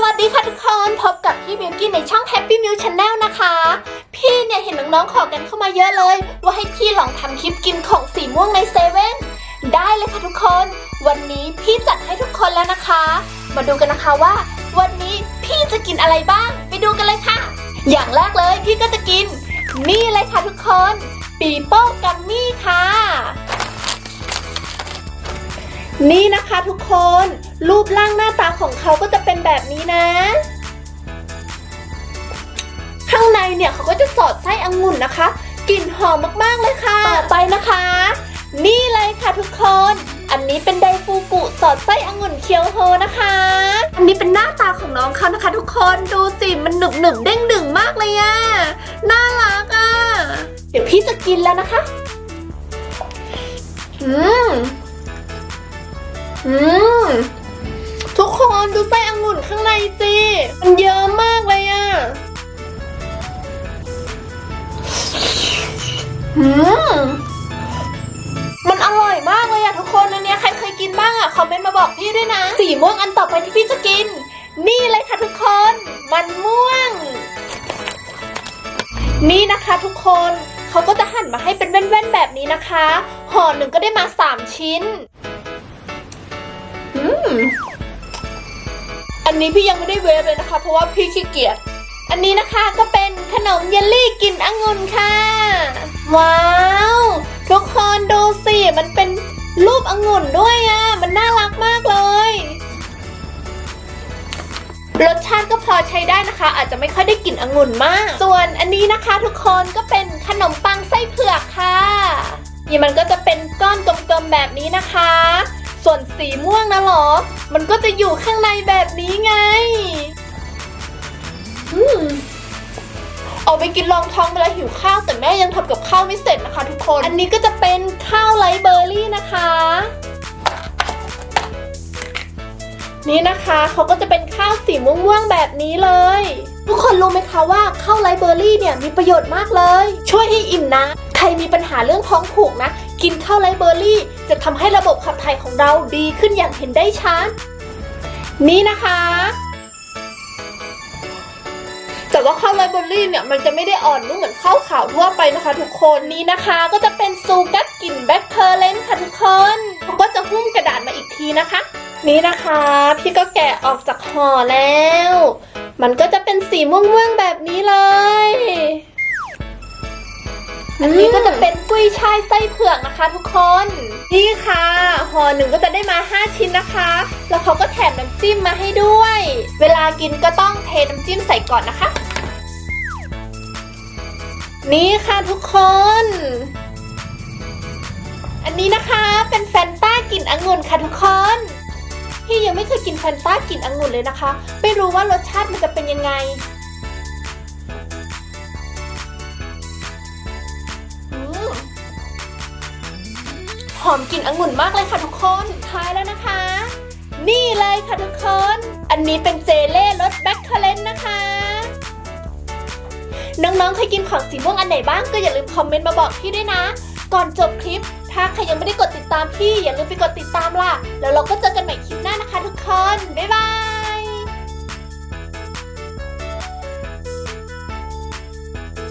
สวัสดีค่ะทุกคน พบกับพี่มิวกี้ในช่อง Happy Meal Channel นะคะ พี่เนี่ยเห็นน้องๆขอกันเข้ามาเยอะเลย ว่าให้พี่ลองทำคลิปกินของสีม่วงในเซเว่นได้เลยค่ะทุกคน วันนี้พี่จัดให้ทุกคนแล้วนะคะ มาดูกันนะคะว่า วันนี้พี่จะกินอะไรบ้าง ไปดูกันเลยค่ะ อย่างแรกเลยพี่ก็จะกิน นี่เลยค่ะทุกคนปีโป้กัมมี่ค่ะ นี่นะคะทุกคน รูปร่างหน้าตาของเขาก็จะเป แบบนี้นะ ข้างในเนี่ยเขาก็จะสอดไส้องุ่นนะคะ กลิ่นหอมมากๆเลยค่ะต่อไปนะคะ นี่เลยค่ะทุกคน อันนี้เป็นไดฟูกุสอดไส้องุ่นเคียวโฮนะคะ อันนี้เป็นหน้าตาของน้องเขานะคะ ทุกคน ดูสิมันหนึบหนึบเด้งดึงมากเลยอะน่ารักอะเดี๋ยวพี่จะกินแล้วนะคะ อืม อืม คนดูไส้องุ่นข้างในสิมันเยอะมากเลยอะอืมมันอร่อยมากเลยอะทุกคนอันเนี้ยใครเคยกินบ้างอะคอมเมนต์มาบอกพี่ด้วยนะ สีม่วงอันต่อไปที่พี่จะกิน นี่เลยค่ะทุกคน มันม่วง นี่นะคะทุกคนเขาก็จะหั่นมาให้เป็นแว่นๆแบบนี้นะคะ ห่อหนึ่งก็ได้มา 3 ชิ้น อันนี้พี่ยังไม่ได้เวฟเลยนะคะ เพราะว่าพี่ขี้เกียจ อันนี้นะคะก็เป็นขนมเยลลี่กลิ่นองุ่นค่ะ ว้าว ทุกคนดูสิมันเป็นรูปองุ่นด้วยอะ่ะ มันน่ารักมากเลย รสชาติก็พอใช้ได้นะคะ อาจจะไม่ค่อยได้กลิ่นองุ่นมาก ส่วนอันนี้นะคะทุกคนก็เป็นขนมปังไส้เผือกค่ะนี่มันก็จะเป็นก้อนกลมๆแบบนี้นะคะ ส่วนสีม่วงนะเหรอ มันก็จะอยู่ข้างในแบบนี้ไง อืมออกไปกินรองท้องเวลาหิวข้าวแต่แม่ยังทำกับข้าวไม่เสร็จนะคะทุกคน อันนี้ก็จะเป็นข้าวไรซ์เบอร์รี่นะคะ นี่นะคะเขาก็จะเป็นข้าวสีม่วงๆแบบนี้เลย ทุกคนรู้ไหมคะว่าข้าวไรซ์เบอร์รี่เนี่ยมีประโยชน์มากเลย ช่วยให้อิ่มนะ ใครมีปัญหาเรื่องท้องผูกนะ กินข้าวไรซ์เบอร์รี่ จะทำให้ระบบขับถ่ายของเราดีขึ้นอย่างเห็นได้ชัด นี่นะคะ แต่ว่าข้าวไรเบอร์รี่เนี่ยมันจะไม่ได้อ่อนนุ่มเหมือนข้าวขาวทั่วไปนะคะทุกคนนี่นะคะก็จะเป็นซูกัสกลิ่นแบล็คเคอร์เรนค่ะทุกคนเขาก็จะหุ้มกระดาษมาอีกทีนะคะ นี่นะคะ พี่ก็แกะออกจากห่อแล้ว มันก็จะเป็นสีม่วงๆแบบนี้เลยอันนี้ก็จะเป็นกุ้ยช่าย นะคะทุกคน นี่ค่ะห่อหนึ่งก็จะได้มา 5 ชิ้นนะคะ แล้วเขาก็แถมน้ำจิ้มมาให้ด้วย เวลากินก็ต้องเทน้ำจิ้มใส่ก่อนนะคะ นี่ค่ะทุกคน อันนี้นะคะเป็นแฟนต้ากลิ่นองุ่นค่ะทุกคนพี่ยังไม่เคยกินแฟนต้ากลิ่นองุ่นเลยนะคะ ไม่รู้ว่ารสชาติมันจะเป็นยังไง อมกลิ่นองุ่นมากเลยค่ะทุกคนสุดท้ายแล้วนะคะ นี่เลยค่ะทุกคน อันนี้เป็นเจเล่รสแบ็คเคอร์เลนนะคะ น้องๆเคยกินของสีม่วงอันไหนบ้างก็อย่าลืมคอมเมนต์มาบอกพี่ด้วยนะ ก่อนจบคลิป ถ้าใครยังไม่ได้กดติดตามพี่อย่าลืมไปกดติดตามล่ะ แล้วเราก็เจอกันใหม่คลิปหน้านะคะ